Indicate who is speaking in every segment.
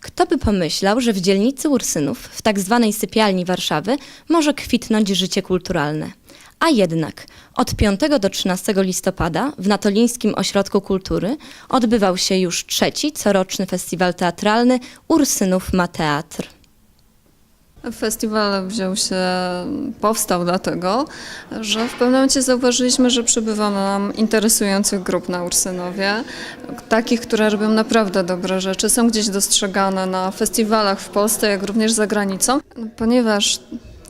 Speaker 1: Kto by pomyślał, że w dzielnicy Ursynów, w tak zwanej sypialni Warszawy, może kwitnąć życie kulturalne. A jednak od 5 do 13 listopada w Natolińskim Ośrodku Kultury odbywał się już trzeci coroczny festiwal teatralny Ursynów ma teatr.
Speaker 2: Festiwal wziął się, powstał dlatego, że w pewnym momencie zauważyliśmy, że przybywa nam interesujących grup na Ursynowie, takich, które robią naprawdę dobre rzeczy, są gdzieś dostrzegane na festiwalach w Polsce, jak również za granicą, ponieważ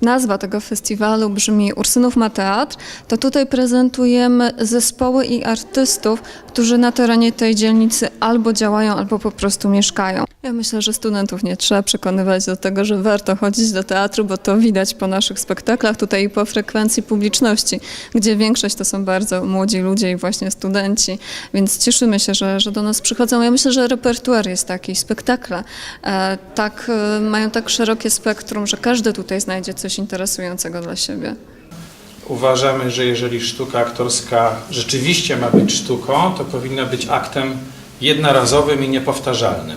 Speaker 2: Nazwa tego festiwalu brzmi Ursynów ma teatr, to tutaj prezentujemy zespoły i artystów, którzy na terenie tej dzielnicy albo działają, albo po prostu mieszkają. Ja myślę, że studentów nie trzeba przekonywać do tego, że warto chodzić do teatru, bo to widać po naszych spektaklach tutaj i po frekwencji publiczności, gdzie większość to są bardzo młodzi ludzie i właśnie studenci, więc cieszymy się, że, że do nas przychodzą. Ja myślę, że repertuar jest taki, spektakle tak, e, mają tak szerokie spektrum, że każdy tutaj znajdzie coś interesującego dla siebie.
Speaker 3: Uważamy, że jeżeli sztuka aktorska rzeczywiście ma być sztuką, to powinna być aktem jednorazowym i niepowtarzalnym.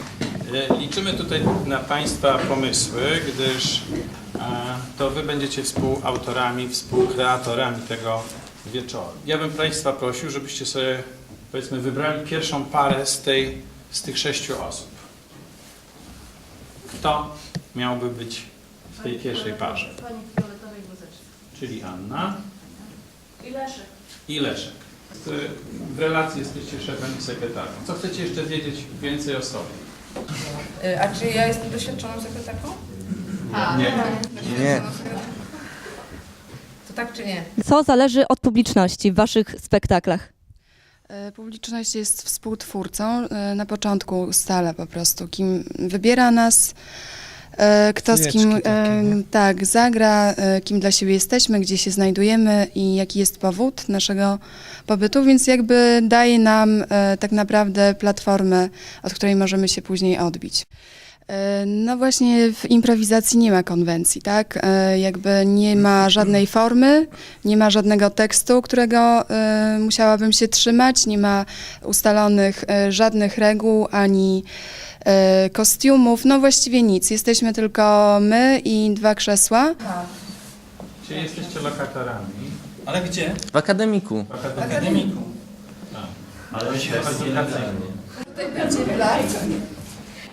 Speaker 3: Liczymy tutaj na Państwa pomysły, gdyż e, to Wy będziecie współautorami, współkreatorami tego wieczoru. Ja bym Państwa prosił, żebyście sobie powiedzmy wybrali pierwszą parę z, tej, z tych sześciu osób. Kto miałby być w tej pierwszej parze?
Speaker 4: Pani fioletowej.
Speaker 3: Czyli Anna
Speaker 4: I Leszek.
Speaker 3: i Leszek. W relacji jesteście szefem i sekretarką. Co chcecie jeszcze wiedzieć więcej o sobie?
Speaker 4: Y, A czy ja jestem doświadczoną sekretarką?
Speaker 3: Nie.
Speaker 5: Nie.
Speaker 4: To tak czy nie?
Speaker 1: Co zależy od publiczności w Waszych spektaklach?
Speaker 6: E, Publiczność jest współtwórcą. e, Na początku ustala po prostu, kim wybiera nas, kto z kim e, tak zagra, e, kim dla siebie jesteśmy, gdzie się znajdujemy i jaki jest powód naszego pobytu, więc jakby daje nam e, tak naprawdę platformę, od której możemy się później odbić. E, No właśnie w improwizacji nie ma konwencji, tak? E, Jakby nie ma żadnej formy, nie ma żadnego tekstu, którego e, musiałabym się trzymać, nie ma ustalonych e, żadnych reguł ani e, kostiumów, no właściwie nic. Jesteśmy tylko my i dwa krzesła.
Speaker 3: Czy jesteście lokatorami?
Speaker 5: Ale gdzie?
Speaker 7: W akademiku.
Speaker 3: W akademiku. Ale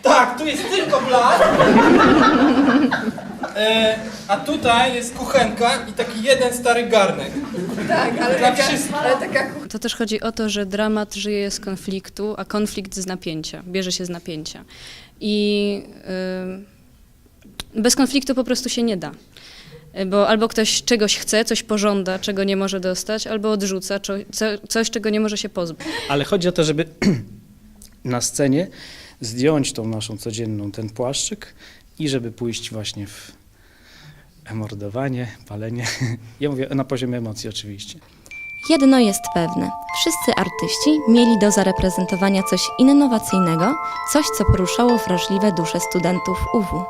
Speaker 5: Tak, tu jest tylko blat. E, a tutaj jest kuchenka i taki jeden stary garnek.
Speaker 4: Tak, ale
Speaker 5: Dla
Speaker 4: taka,
Speaker 5: wszystkich.
Speaker 4: ale taka
Speaker 8: To też chodzi o to, że dramat żyje z konfliktu, a konflikt z napięcia, bierze się z napięcia. I y, bez konfliktu po prostu się nie da. Bo albo ktoś czegoś chce, coś pożąda, czego nie może dostać, albo odrzuca czo, co, coś, czego nie może się pozbyć.
Speaker 9: Ale chodzi o to, żeby na scenie zdjąć tą naszą codzienną, ten płaszczyk i żeby pójść właśnie w mordowanie, palenie. Ja mówię na poziomie emocji oczywiście.
Speaker 1: Jedno jest pewne: wszyscy artyści mieli do zareprezentowania coś innowacyjnego, coś, co poruszało wrażliwe dusze studentów UW.